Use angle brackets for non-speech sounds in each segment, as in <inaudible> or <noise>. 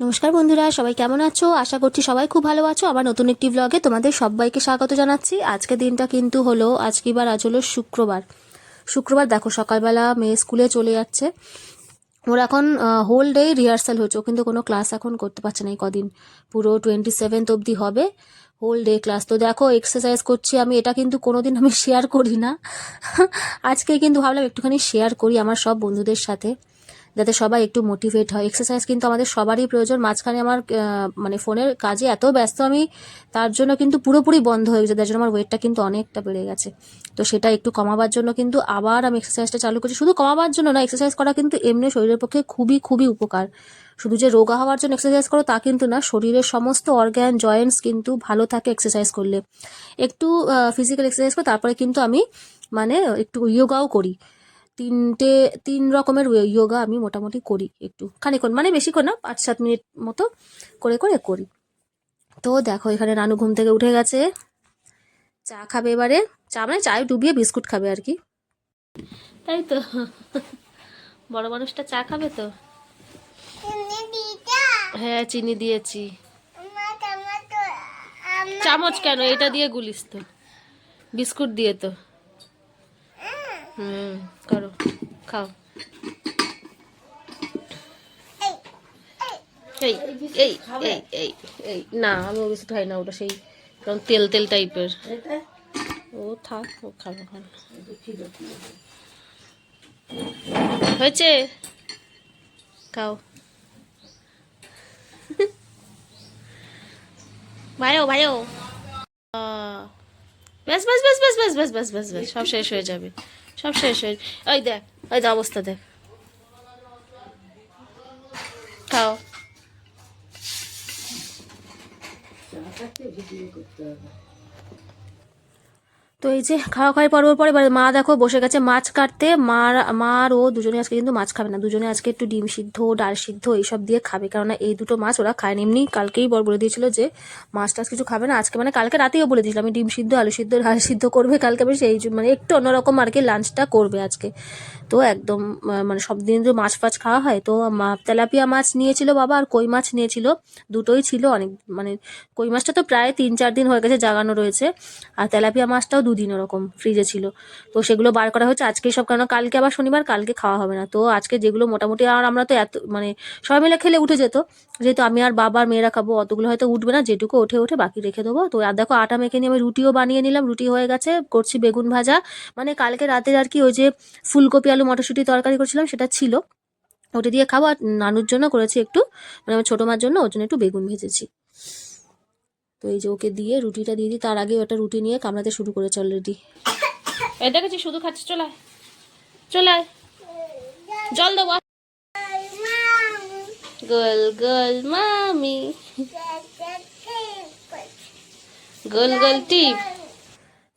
নমস্কার বন্ধুরা, সবাই কেমন আছো? আশা করছি সবাই খুব ভালো আছো। আমার নতুন একটি ব্লগে তোমাদের সবাইকে স্বাগত জানাচ্ছি। আজকে দিনটা কিন্তু হলো, আজকে বার আজ হলো শুক্রবার। শুক্রবার দেখো, সকালবেলা মেয়ে স্কুলে চলে যাচ্ছে। ওর এখন হোল ডে রিহার্সাল হচ্ছে। ও কিন্তু কোনো ক্লাস এখন করতে পারছে না এই কদিন। পুরো টোয়েন্টি সেভেন্থ অবধি হবে। হোল ডে ক্লাস তো দেখো এক্সারসাইজ করছি আমি। এটা কিন্তু কোনোদিন আমি শেয়ার করি না। আজকে কিন্তু ভাবলাম একটুখানি শেয়ার করি আমার সব বন্ধুদের সাথে। যাতে সবাই একটু মোটিভেট হয়। এক্সারসাইজ কিন্তু আমাদের সবারই প্রয়োজন। মাঝখানে আমার মানে ফোনের কাজে এত ব্যস্ত আমি, তার জন্য কিন্তু পুরোপুরি বন্ধ হয়ে গেছে। তার জন্য আমার ওয়েটটা কিন্তু অনেকটা বেড়ে গেছে। তো সেটা একটু কমাবার জন্য কিন্তু আবার আমি এক্সারসাইজটা চালু করছি। শুধু কমাবার জন্য না এক্সারসাইজ করা কিন্তু এমনি শরীরের পক্ষে খুবই খুবই উপকার। শুধু যে রোগা হওয়ার জন্য এক্সারসাইজ করো তা কিন্তু না, শরীরের সমস্ত অর্গ্যান জয়েন্টস কিন্তু ভালো থাকে এক্সারসাইজ করলে। একটু ফিজিক্যাল এক্সারসাইজ করে তারপরে কিন্তু আমি মানে একটু ইয়োগাও করি। তিনটে, তিন রকমের যোগা আমি মোটামুটি করি একটু। খানিক্ষণ মানে বেশিক্ষণ না পাঁচ সাত মিনিট মতো করে করে করি। তো দেখো, এখানে রানু ঘুম থেকে উঠে গেছে। চা খাবে এবারে। চা মানে চায়ে ডুবিয়ে বিস্কুট খাবে আর কি। তাই তো। বড় মানুষটা চা খাবে তো? হ্যাঁ চিনি দিয়েছি। চামচ কেন? এটা দিয়ে গুলিস তো। বিস্কুট দিয়ে তো। হুম করো খাও। এই এই এই এই এই না আমি ও বিস্কুট খাই না ওটা সেই কারণ তেল তেল টাইপের। ও থাক ও খাব হয়েছে? খাও। ভাইও ভাইও। ব্যাস ব্যাস ব্যাস ব্যাস ব্যাস ব্যাস ব্যাস ব্যাস ব্যাস সব শেষ হয়ে যাবে। সব শেষ হয়ে ওই দেখ ওই দেখ অবস্থা দেখ। খাও। তো এই যে খাওয়া খাওয়ার পর পরে এবার মা দেখো বসে গেছে মাছ কাটতে। মার মার ও দুজনে আজকে কিন্তু মাছ খাবে না। দুজনে আজকে একটু ডিম সিদ্ধ, ডাল সিদ্ধ এইসব দিয়ে খাবে। কেননা এই দুটো মাছ ওরা খায় এমনি কালকেই বর বলে দিয়েছিল যে মাছ টাছ কিছু খাবে না। আজকে মানে কালকে রাতেও বলে দিয়েছিলাম আমি ডিম সিদ্ধ, আলু সিদ্ধ, ডাল সিদ্ধ করবে কালকে। এই যে- মানে একটু অন্যরকম আর কি লাঞ্চটা করবে আজকে। তো একদম মানে সব দিন তো মাছ ফাছ খাওয়া হয়। তো তেলাপিয়া মাছ নিয়েছিল বাবা আর কই মাছ নিয়েছিল, দুটোই ছিল অনেক মানে কই মাছটা তো প্রায় তিন চার দিন হয়ে গেছে জাগানো রয়েছে। আর তেলাপিয়া মাছটাও দুদিন ওরকম ফ্রিজে ছিল। তো সেগুলো বার করা হচ্ছে আজকে সব কেন? কালকে আবার শনিবার, কালকে খাওয়া হবে না। তো আজকে যেগুলো মোটামুটি আর আমরা তো এত মানে সবাই মিলে খেলে উঠে যেত। যেহেতু আমি আর বাবার মেয়েরা খাব, অতগুলো হয়তো উঠবে না। যেটুকু ওঠে ওঠে, বাকি রেখে দেবো। তো আর দেখো, আটা মেখে নিয়ে আমি রুটিও বানিয়ে নিলাম। রুটি হয়ে গেছে, করছি বেগুন ভাজা। মানে কালকে রাতের আর কি ওই যে ফুলকপি, আলু, মটরশুঁটি তরকারি করছিলাম, সেটা ছিল। ওটা দিয়ে খাব। আর নানুর জন্য করেছি একটু মানে আমার ছোটো মার জন্য, ওর জন্য একটু বেগুন ভেজেছি। তো এই যে ওকে দিয়ে রুটিটা দিয়ে দিই, তার আগে একটা রুটি নিয়ে কামড়াতে শুরু করেছে অলরেডি এই দেখেছি শুধু খাচ্ছে, চলে চলে জল দেবো গোল গোল, মামি। গোল গোল, টিপ।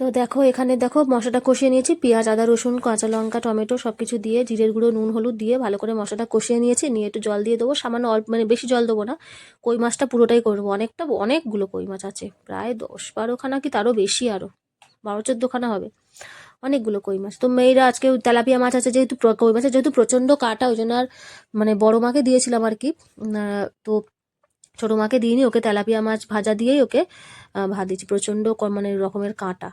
তো দেখো, এখানে দেখো, মশলাটা কষিয়ে নিয়েছি। পেঁয়াজ, আদা, রসুন, কাঁচা লঙ্কা, টমেটো সব কিছু দিয়ে, জিরের গুঁড়ো, নুন, হলুদ দিয়ে ভালো করে মশলাটা কষিয়ে নিয়েছি। নিয়ে একটু জল দিয়ে দেবো। সামান্য অল্প মানে বেশি জল দেবো না। কই মাছটা পুরোটাই করব। অনেকটা, অনেকগুলো কই মাছ আছে। প্রায় দশ বারোখানা কি তারও বেশি আরও বারো চোদ্দোখানা হবে। অনেকগুলো কই মাছ। তো মেয়েরা আজকে তেলাপিয়া মাছ আছে যেহেতু কই মাছের যেহেতু প্রচণ্ড কাটা, ওই জন্য আর মানে বড় মাকে দিয়েছিলাম আর কি। তো ছোটো মাকে দিইনি, ওকে তেলাপিয়া মাছ ভাজা দিয়েই ওকে ভাত দিচ্ছি প্রচণ্ড মানে রকমের কাঁটা।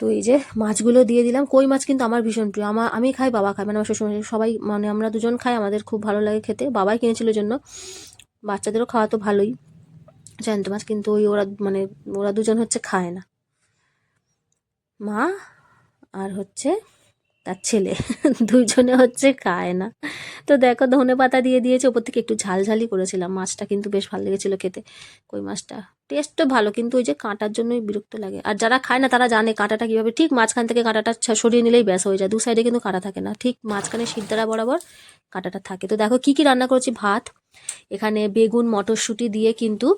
তো এই যে মাছগুলো দিয়ে দিলাম। কই মাছ কিন্তু আমার ভীষণ প্রিয়। আমার আমি খাই, বাবা খাই মানে আমার শ্বশুর সবাই মানে আমরা দুজন খাই, আমাদের খুব ভালো লাগে খেতে। বাবাই কিনেছিল জন্য। বাচ্চাদেরও খাওয়া তো ভালোই। জ্যান্ত মাছ কিন্তু ওই ওরা মানে ওরা দুজন হচ্ছে খায় না। মা আর হচ্ছে তার ছেলে <laughs> দুজনে হচ্ছে খায় না। তো দেখো ধনে পাতা দিয়ে দিয়েছে। ওপর থেকে একটু ঝালঝালি করেছিলাম। মাছটা কিন্তু বেশ ভালো লেগেছিলো খেতে। কই মাছটা? টেস্টও ভালো, কিন্তু ওই যে কাঁটার জন্যই বিরক্ত লাগে। আর যারা খায় না, তারা জানে কাঁটাটা কীভাবে, ঠিক মাঝখান থেকে কাঁটাটা সরিয়ে নিলেই ব্যাস হয়ে যায়। দু সাইডে কিন্তু কাঁটা থাকে না, ঠিক মাঝখানে সিদ্ধারা বরাবর কাঁটাটা থাকে। তো দেখো, কি কি রান্না করেছি? ভাত, এখানে বেগুন, মটরশুঁটি দিয়ে কিন্তু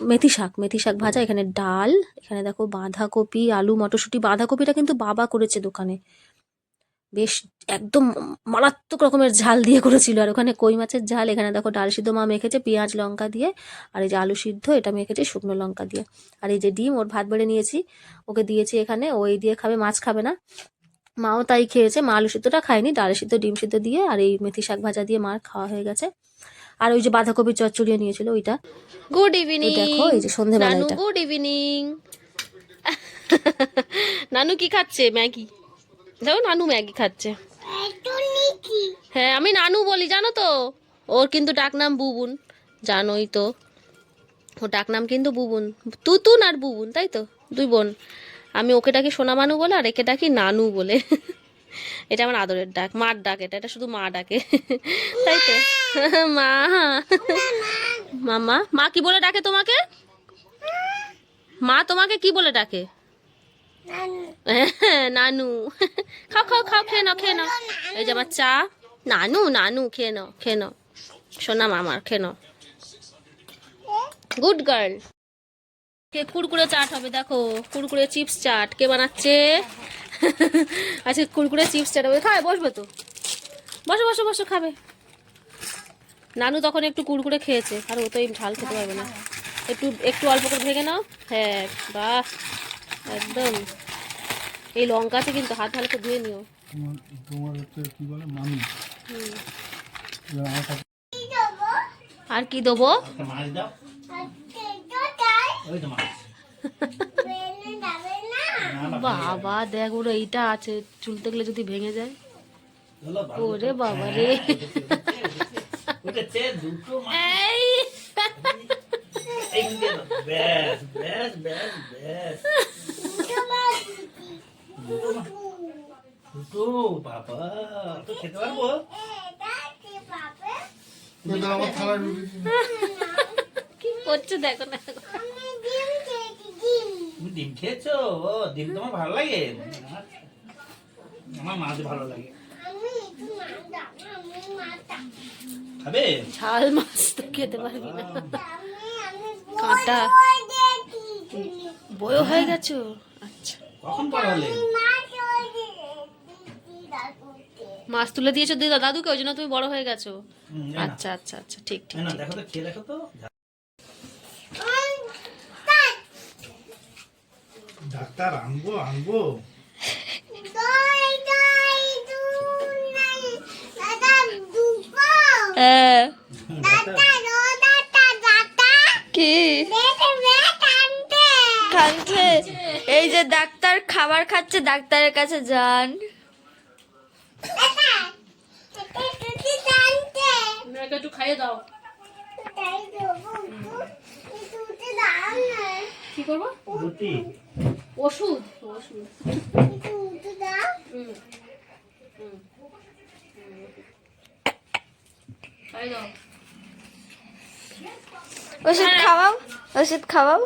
মেথি শাক মেথি শাক ভাজা, এখানে ডাল, এখানে দেখো বাঁধাকপি, আলু, মটরশুঁটি, বাঁধাকপিটা কিন্তু বাবা করেছে দোকানে। বেশ একদম মারাত্মক রকমের ঝাল দিয়ে করেছিল। আর ওখানে কই মাছের ঝাল এখানে দেখো ডাল সিদ্ধ মা মেখেছে পেঁয়াজ লঙ্কা দিয়ে আর এই যে আলু সিদ্ধ এটা মেখেছে শুকনো লঙ্কা দিয়ে। আর এই যে ডিম ওর ভাত বেড়ে নিয়েছি ওকে দিয়েছি এখানে ওই দিয়ে খাবে মাছ খাবে না। মাও তাই খেয়েছে মা আলু সিদ্ধটা খায়নি ডাল সিদ্ধ ডিম সিদ্ধ দিয়ে আর এই মেথি শাক ভাজা দিয়ে মার খাওয়া হয়ে গেছে। আর ওই যে বাঁধাকপির চচ্চড়িয়ে নিয়েছিল ওইটা। গুড ইভিনিং দেখো, এই যে সন্ধেবেলা নানু গুড ইভিনিং <laughs> নানু কি খাচ্ছে? ম্যাগি। দেখো নানু ম্যাগি খাচ্ছে। হ্যাঁ আমি নানু বলি জানো তো? ওর কিন্তু ডাকনাম বুবুন জানোই তো। ওর ডাকনাম কিন্তু বুবুন তুতুন আর বুবুন তাই তো? দুই বোন। আমি ওকে ডাকি সোনা মানু বলে আর একে ডাকি নানু বলে। এটা আমার আদরের ডাক মার ডাক এটা এটা শুধু মা ডাকে। তাই তো? মা। মামা মা কি বলে ডাকে তোমাকে? মা তোমাকে কি বলে ডাকে? নানু খাও খাও খাও খেয়ে নাও খেয়ে নাও এই যে আমার চা নানু নানু খেয়ে নাও খেয়ে নাও সোনা মামার খেয়ে নাও গুড গার্ল কে কুরকুরে চাট হবে, দেখো কুরকুরে চিপস চাট। কে বানাচ্ছে? <laughs> আচ্ছা কুরকুরে চিপস চাট হবে। খাবে, বসবে তো। বসো বসো বসো, খাবে। নানু তখন একটু কুরকুরে খেয়েছে। আর ও তো এই ঝাল খেতে পারবে না। একটু একটু অল্প করে ভেঙে নাও। হ্যাঁ বাহ। একদম। এই লঙ্কাতে কিন্তু হাত ভালো করে ধুয়ে নিও। তোমার তোমার হচ্ছে কি বলে মামি। আর কি দেবো? মাছ দাও। ওই তো মাছ। বাবা দেখ ওর এইটা আছে। চুলতে গেলে যদি ভেঙে যায়। ওরে বাবা রে। এই। দুটো বাবা তো খেতে পারব কি করছে দেখো না তুমি ডিম খেয়েছো? ও ডিম তোমার ভালো লাগে। আমার মাছ ভালো লাগে। খাবে? ঝাল মাছ তো খেতে পারবি না। কাঁটা। বয় হয়ে গেছো? কখন মাছ তুলে দিয়েছ দিদা দাদুকে ওই জন্য তুমি বড় হয়ে গেছো। আচ্ছা আচ্ছা আচ্ছা ঠিক ঠিক। দেখো তো খেয়ে দেখো তো। ডাক্তার আনব আনব। হ্যাঁ। কি? কাঁদছে এই যে ডাক্তার খাবার খাচ্ছে ডাক্তারের কাছে যান। একটু খাইয়ে দাও। কি করব? ওষুধ। ওষুধ। ওষুধ খাওয়াও ওষুধ খাওয়াও।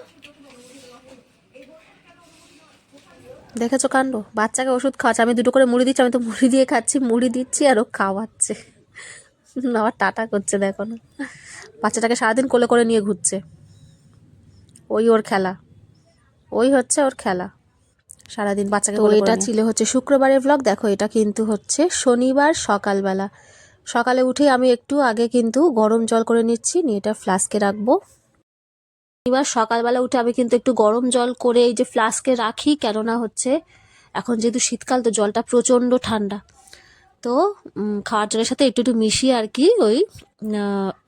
দেখেছ কাণ্ড? বাচ্চাকে ওষুধ খাওয়াচ্ছে আমি দুটো করে মুড়ি দিচ্ছি আমি তো মুড়ি দিয়ে খাচ্ছি মুড়ি দিচ্ছি আর ও খাওয়াচ্ছে। আবার টাটা করছে দেখো না। বাচ্চাটাকে সারাদিন কোলে করে নিয়ে ঘুরছে। ওই ওর খেলা। ওই হচ্ছে ওর খেলা। সারাদিন বাচ্চাকে তো এটা ছিল হচ্ছে শুক্রবারের ব্লগ দেখো এটা কিন্তু হচ্ছে শনিবার সকালবেলা। সকালে উঠে আমি একটু আগে কিন্তু গরম জল করে নিচ্ছি নিয়ে এটা ফ্লাস্কে রাখব। এবার সকালবেলা উঠে আমি কিন্তু একটু গরম জল করে এই যে ফ্লাস্কে রাখি, কেননা হচ্ছে এখন যেহেতু শীতকাল তো জলটা প্রচণ্ড ঠান্ডা। তো খাওয়ার জলের সাথে একটু একটু মিশিয়ে আর কি ওই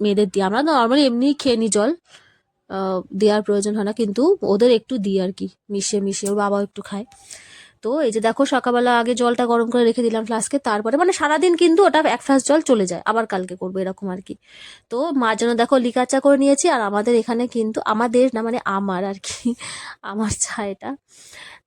মেয়েদের দিই আমরা নর্মালি এমনিই খেয়ে নিই জল দেওয়ার প্রয়োজন হয় না, কিন্তু ওদের একটু দিই আর কি, মিশিয়ে মিশিয়ে, ওর বাবাও একটু খায়। তো এই যে দেখো সকালবেলা আগে জলটা গরম করে রেখে দিলাম ফ্লাস্কে তারপরে মানে সারাদিন কিন্তু ওটা এক ফ্লাস জল চলে যায়, আবার কালকে করব এরকম আর কি। তো মার জন্য দেখো লিকার চা করে নিয়েছি আর আমাদের এখানে কিন্তু আমাদের না মানে আমার আর কি, আমার চা এটা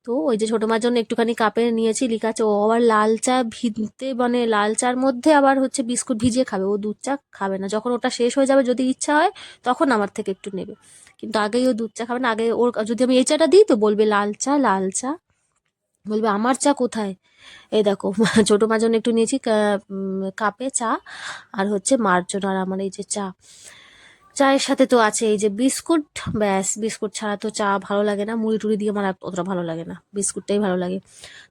তো ওই যে ছোটো মার জন্য একটুখানি কাপে নিয়েছি লিকার চা, ও আবার লাল চা ভিজতে মানে লাল চার মধ্যে আবার হচ্ছে বিস্কুট ভিজিয়ে খাবে, ও দুধ চা খাবে না। যখন ওটা শেষ হয়ে যাবে যদি ইচ্ছা হয় তখন আমার থেকে একটু নেবে। কিন্তু আগেই ও দুধ চা খাবে না, আগে ওর যদি আমি এই চাটা দিই তো বলবে লাল চা লাল চা। বলবে, আমার চা কোথায়? এই দেখো, <laughs> ছোটো মার জন্য একটু নিয়েছি কাপে চা আর হচ্ছে মার জন্য আর আমার এই যে চা। চায়ের সাথে তো আছে এই যে বিস্কুট, ব্যাস, বিস্কুট ছাড়া তো চা ভালো লাগে না, মুড়ি টুড়ি দিয়ে আমার অতটা ভালো লাগে না, বিস্কুটটাই ভালো লাগে।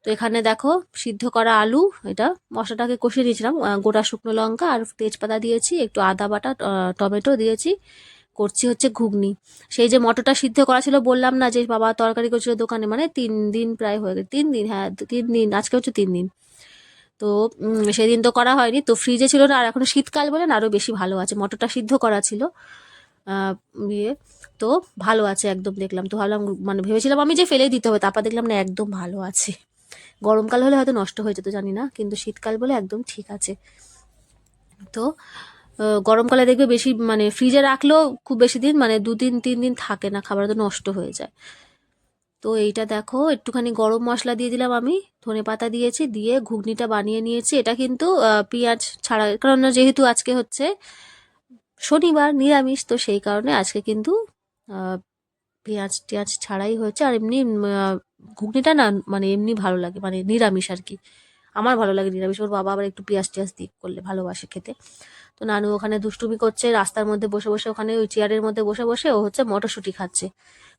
তো এখানে দেখো, সিদ্ধ করা আলু, এটা মশলাটাকে কষিয়ে নিয়েছিলাম গোটা শুকনো লঙ্কা আর তেজপাতা দিয়েছি, একটু আদা বাটা টমেটো দিয়েছি করছি হচ্ছে ঘুগনি। সেই যে মটরটা সিদ্ধ করা ছিল বললাম না যে বাবা তরকারি করছিল দোকানে মানে তিন দিন প্রায় হয়ে গেছে। তিন দিন হ্যাঁ তিন দিন, আজকে হচ্ছে তিন দিন। তো সেদিন তো করা হয়নি। তো ফ্রিজে ছিল না, আর এখন শীতকাল বলে না আরও বেশি ভালো আছে। মটরটা সিদ্ধ করা ছিল। ইয়ে তো ভালো আছে একদম দেখলাম। তো ভাবলাম মানে ভেবেছিলাম আমি যে ফেলে দিতে হবে, তারপর দেখলাম না, একদম ভালো আছে। গরমকাল হলে হয়তো নষ্ট হয়ে যেত, জানি না। কিন্তু শীতকাল বলে একদম ঠিক আছে। তো গরমকালে দেখবে বেশি মানে ফ্রিজে রাখলেও খুব বেশি দিন মানে দু দিন তিন দিন থাকে না খাবার তো নষ্ট হয়ে যায়। তো এইটা দেখো, একটুখানি গরম মশলা দিয়ে দিলাম আমি, ধনে পাতা দিয়েছি, দিয়ে ঘুগনিটা বানিয়ে নিয়েছি। এটা কিন্তু পেঁয়াজ ছাড়া, কারণ যেহেতু আজকে হচ্ছে শনিবার, নিরামিষ, তো সেই কারণে আজকে কিন্তু পেঁয়াজ টেঁয়াজ ছাড়াই হয়েছে। আর এমনি ঘুগনিটা না মানে এমনি ভালো লাগে মানে নিরামিষ আর কি। আমার ভালো লাগে নিরামিষ, ওর বাবা আবার একটু পেঁয়াজ টেঁয়াজ দিয়ে করলে ভালোবাসে খেতে। তো নানু ওখানে দুষ্টুমি করছে, রাস্তার মধ্যে বসে বসে ওখানে ওই চেয়ারের মধ্যে বসে বসে ও হচ্ছে মটরশুঁটি খাচ্ছে।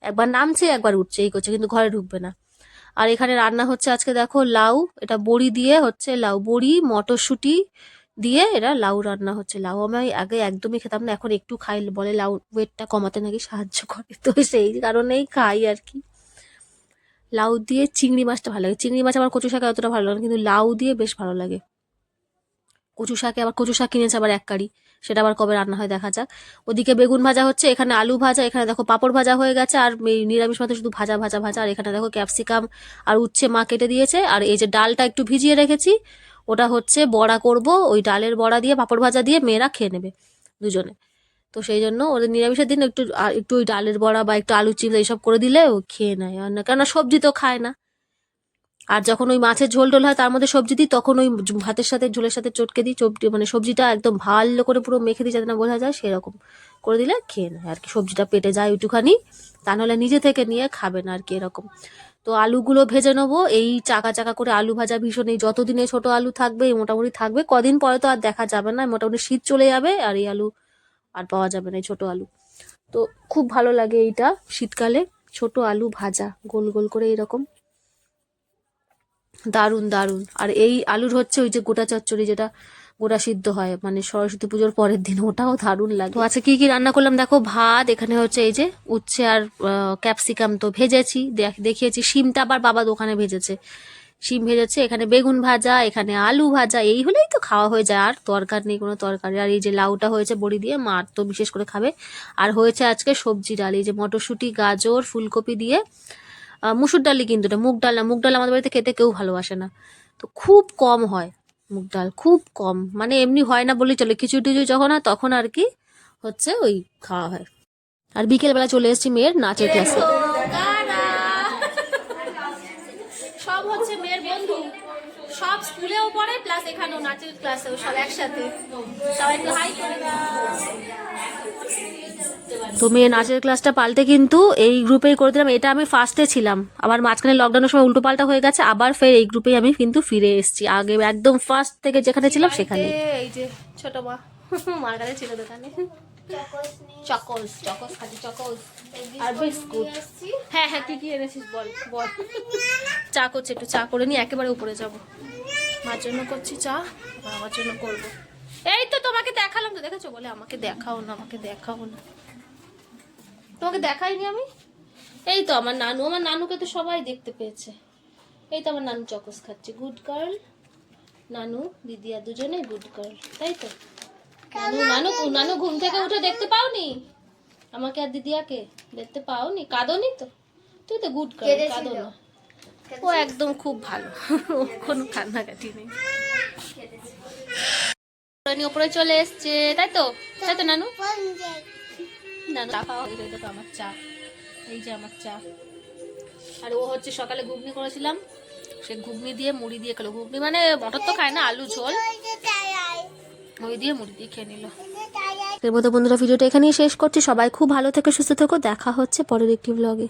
একবার নামছে, একবার উঠছে, এই করছে, কিন্তু ঘরে ঢুকবে না। আর এখানে রান্না হচ্ছে আজকে দেখো লাউ, এটা বড়ি দিয়ে হচ্ছে লাউ বড়ি, মটরশুঁটি দিয়ে এরা লাউ রান্না হচ্ছে। লাউ আমি আগে একদমই খেতাম না, এখন একটু খাই, বলে লাউ ওয়েটটা কমাতে নাকি সাহায্য করে। তো সেই কারণেই খাই আর কি। লাউ দিয়ে চিংড়ি মাছটা ভালো লাগে। চিংড়ি মাছ আমার কচু শাকে অতটা ভালো লাগে কিন্তু লাউ দিয়ে বেশ ভালো লাগে। কচু শাকে আবার, কচু শাক কিনেছে আবার এক কারি। সেটা আবার কবে রান্না হয় দেখা যাক। ওদিকে বেগুন ভাজা হচ্ছে, এখানে আলু ভাজা, এখানে দেখো পাঁপড় ভাজা হয়ে গেছে, আর নিরামিষ মতো শুধু ভাজা ভাজা ভাজা, আর এখানে দেখো ক্যাপসিকাম আর উচ্ছে মা কেটে দিয়েছে। আর এই যে ডালটা একটু ভিজিয়ে রেখেছি, ওটা হচ্ছে বড়া করব, ওই ডালের বড়া দিয়ে, পাঁপড় ভাজা দিয়ে মেয়েরা খেয়ে নেবে দুজনে। তো সেই জন্য ওদের নিরামিষের দিন একটু একটু ওই ডালের বড়া বা একটু আলু চিপস এইসব করে দিলে খেয়ে নেয়। আর না কেননা সবজি তো খায় না। আর যখন ওই মাছের ঝোল টোল হয়, তার মধ্যে সবজি দিই, তখন ওই ভাতের সাথে, ঝোলের সাথে চটকে দিই, চটকে মানে সবজিটা একদম ভালো করে পুরো মেখে দিই, যাতে না বোঝা যায়, সেরকম করে দিলে খেয়ে নেয় আর কি। সবজিটা পেটে যায় একটুখানি, তা নাহলে নিজে থেকে নিয়ে খাবে না আর কি এরকম। তো আলুগুলো ভেজে নেব, এই চাকা চাকা করে আলু ভাজা ভীষণ, এই যতদিনে ছোট আলু থাকবে মোটামুটি থাকবে, কদিন পরে তো আর দেখা যাবে না, মোটামুটি শীত চলে যাবে আর এই আলু আর পাওয়া যাবে না, এই ছোট আলু। তো খুব ভালো লাগে এইটা, শীতকালে ছোট আলু ভাজা, গোল গোল করে এরকম। দারুণ দারুণ। আর এই আলুর হচ্ছে ওই যে গোটা চচ্চড়ি যেটা গোটা সিদ্ধ হয় মানে সরস্বতী পুজোর পরের দিন, ওটাও দারুণ লাগে। তো আচ্ছা কি কি রান্না করলাম? দেখো, ভাত, এখানে হচ্ছে এই যে উচ্ছে আর ক্যাপসিকাম তো ভেজেছি। দেখ- দেখিয়েছি, শিমটা আবার বাবা দোকানে ভেজেছে। শিম ভেজেছে, এখানে বেগুন ভাজা, এখানে আলু ভাজা, এই হলেই তো খাওয়া হয়ে যায়, আর তরকার নেই, কোনো তরকারি। আর এই যে লাউটা হয়েছে, বড়ি দিয়ে মার তো বিশেষ করে খাবে। আর হয়েছে আজকে সবজি ডাল, এই যে মটরশুঁটি, গাজর, ফুলকপি দিয়ে মুসুর ডালই কিন্তু এটা, মুগ ডাল না, মুগ ডাল আমাদের বাড়িতে খেতে কেউ ভালোবাসে না। তো খুব কম হয় মুগ ডাল, খুব কম। মানে এমনি হয় না বলেই চলে, খিচুড়ি টিচুড়ি যখন হয় তখন আর কি হচ্ছে ওই খাওয়া হয়। আর বিকেলবেলা চলে এসেছি মেয়ের নাচের ক্লাসে সব স্কুলেও পড়ে প্লাস এখানেও নাচের ক্লাসেও সব একসাথে। সবাই হাই করে। তো মেয়ে নাচের ক্লাসটা পাল্টে কিন্তু এই গ্রুপেই করে দিলাম। এটা আমি ফার্স্টে ছিলাম। আবার মাঝখানে লকডাউনের সময় উল্টো পাল্টা হয়ে গেছে। আবার ফের এই গ্রুপেই আমি কিন্তু ফিরে এসেছি। আগে একদম ফার্স্ট থেকে যেখানে ছিলাম, সেখানে। এই যে ছোট মা। <laughs> মার কাছে ছিল দোকানে। চকোস চকোস খাচ্ছি, চকোস। আর বিস্কুট। হ্যাঁ হ্যাঁ কি কি এনেছিস বল বল। চা করছি একটু, চা করে নিয়ে একেবারে উপরে যাব। মার জন্য করছি চা আমার জন্য করব। এই তো তোমাকে দেখালাম তো, দেখেছ বলে? আমাকে দেখাও না, আমাকে দেখাও না। তোমাকে দেখাইনি আমি? এই তো আমার নানু আমার নানুকে তো সবাই দেখতে পেয়েছে। এই তো আমার নানু চকোস খাচ্ছে। গুড গার্ল নানু দিদি আর দুজনে গুড গার্ল তাই তো? নানু নানু নানু ঘুম থেকে উঠে দেখতে পাওনি? আমাকে আর দিদিয়াকে দেখতে পাওনি? কাঁদনি তো? তুই তো গুড গার্ল কাঁদো না ও একদম খুব ভালো। <laughs> কোনো কান্নাকাটি নেই। উপরে চলে এসছে। তাই তো? তাই তো নানু? নানু চা হয়ে গেছে তো আমার চা। এই যে আমার চা। আর ও হচ্ছে সকালে ঘুগনি করেছিলাম। সে ঘুগনি দিয়ে মুড়ি দিয়ে খেলো। ঘুগনি মানে মটর তো খায় না, আলু, ঝোল। ওই দিয়ে মুড়ি দিয়ে খেয়ে নিল। এর মতো বন্ধুরা, ভিডিওটা এখানেই শেষ করছি। সবাই খুব ভালো থেকে, সুস্থ থেকো। দেখা হচ্ছে পরের একটি ব্লগে